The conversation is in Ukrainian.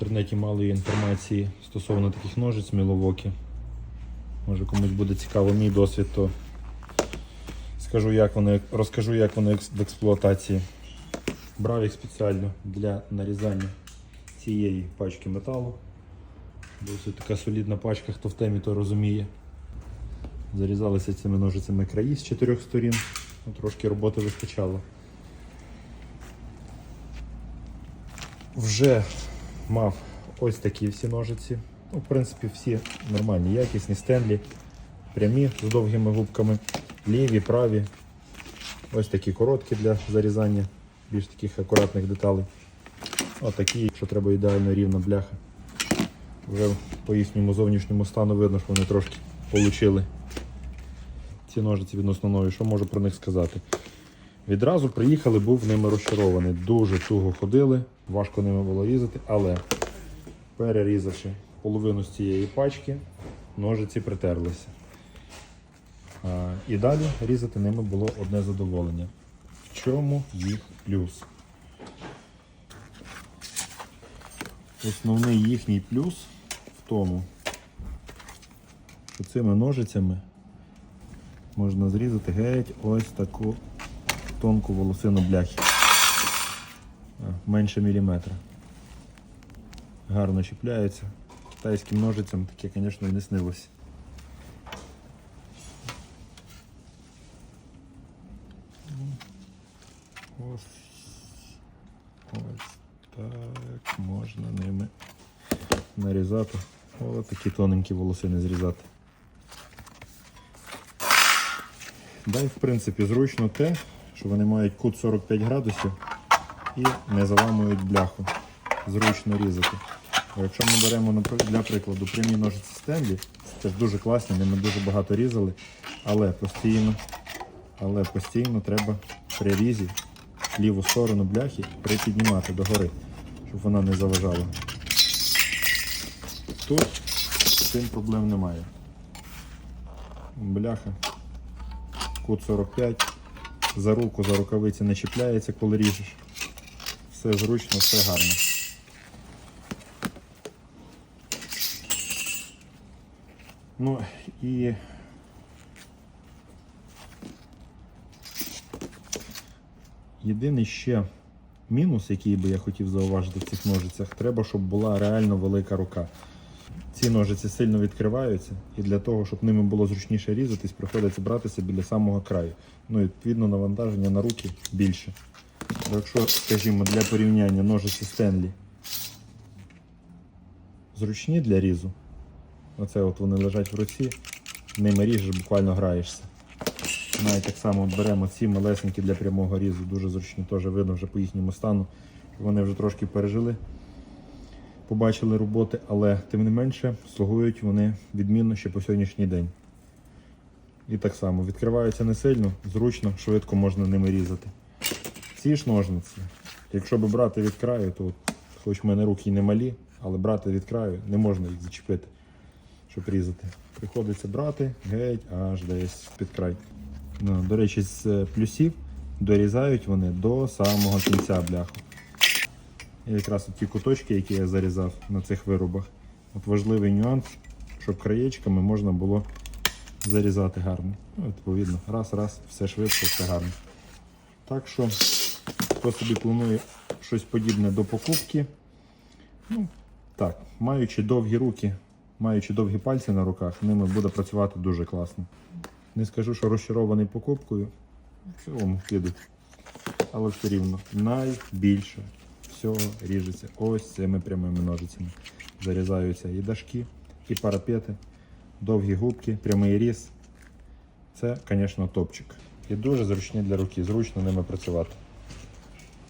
інтернеті мало інформації стосовно таких ножиць Міловокі. Може комусь буде цікаво мій досвід, то скажу, як вони, розкажу, як вони в експлуатації. Брав їх спеціально для нарізання цієї пачки металу. Досить така солідна пачка, хто в темі, то розуміє. Зарізалися цими ножицями краї з чотирьох сторін. Ну, Трошки роботи вистачало. Вже мав ось такі всі ножиці. Ну, в принципі, всі нормальні, якісні, стенлі, прямі з довгими губками, ліві, праві. Ось такі короткі для зарізання більш таких акуратних деталей. Отакі, що треба ідеально рівна бляха. Вже по їхньому зовнішньому стану видно, що вони трошки получили ці ножиці відносно нові. Що можу про них сказати? Відразу приїхали, був ними розчарований. Дуже туго ходили, важко ними було різати, але перерізавши половину з цієї пачки, ножиці притерлися. І далі різати ними було одне задоволення. В чому їх плюс? Основний їхній плюс в тому, що цими ножицями можна зрізати геть ось таку тонку волосину бляхи. Менше міліметра. Гарно чіпляється. Китайським ножицям таке, звісно, і не снилося. Ось, ось так можна ними нарізати. Ось такі тоненькі волосини зрізати. Да, і в принципі зручно те, що вони мають кут 45 градусів і не заламують бляху. Зручно різати. Якщо ми беремо для прикладу прямі ножиці Стенлі, це ж дуже класно, ними дуже багато різали, але постійно, але постійно треба при різі ліву сторону бляхи припіднімати догори, щоб вона не заважала. Тут з цим проблем немає. Бляха кут 45. За руку, за рукавиці не чіпляється, коли ріжеш. Все зручно, все гарно. Ну і єдиний ще мінус, який би я хотів зауважити в цих ножицях, треба, щоб була реально велика рука. Ці ножиці сильно відкриваються, і для того, щоб ними було зручніше різатись, приходиться братися біля самого краю. Ну і відповідно навантаження на руки більше. Якщо, скажімо, для порівняння ножиці Стенлі зручні для різу, оце от вони лежать в руці, ними ріжеш, буквально граєшся. Навіть так само беремо ці малесенькі для прямого різу, дуже зручні, теж видно вже по їхньому стану, вони вже трошки пережили побачили роботи, але тим не менше слугують вони відмінно ще по сьогоднішній день. І так само відкриваються не сильно, зручно, швидко можна ними різати. Ці ж ножниці, якщо би брати від краю, то хоч в мене руки і не малі, але брати від краю не можна їх зачепити, щоб різати. Приходиться брати геть аж десь під край. Ну, до речі, з е, плюсів дорізають вони до самого кінця бляху. Якраз ті куточки, які я зарізав на цих виробах. От важливий нюанс, щоб краєчками можна було зарізати гарно. Ну, відповідно, раз, раз, все швидко, все гарно. Так що, хто собі планує щось подібне до покупки, ну, так, маючи довгі руки, маючи довгі пальці на руках, ними буде працювати дуже класно. Не скажу, що розчарований покупкою, в цілому підуть. Але все рівно найбільше всього ріжеться ось цими прямими ножицями. Зарізаються і дашки, і парапети, довгі губки, прямий різ. Це, звісно, топчик. І дуже зручні для руки, зручно ними працювати.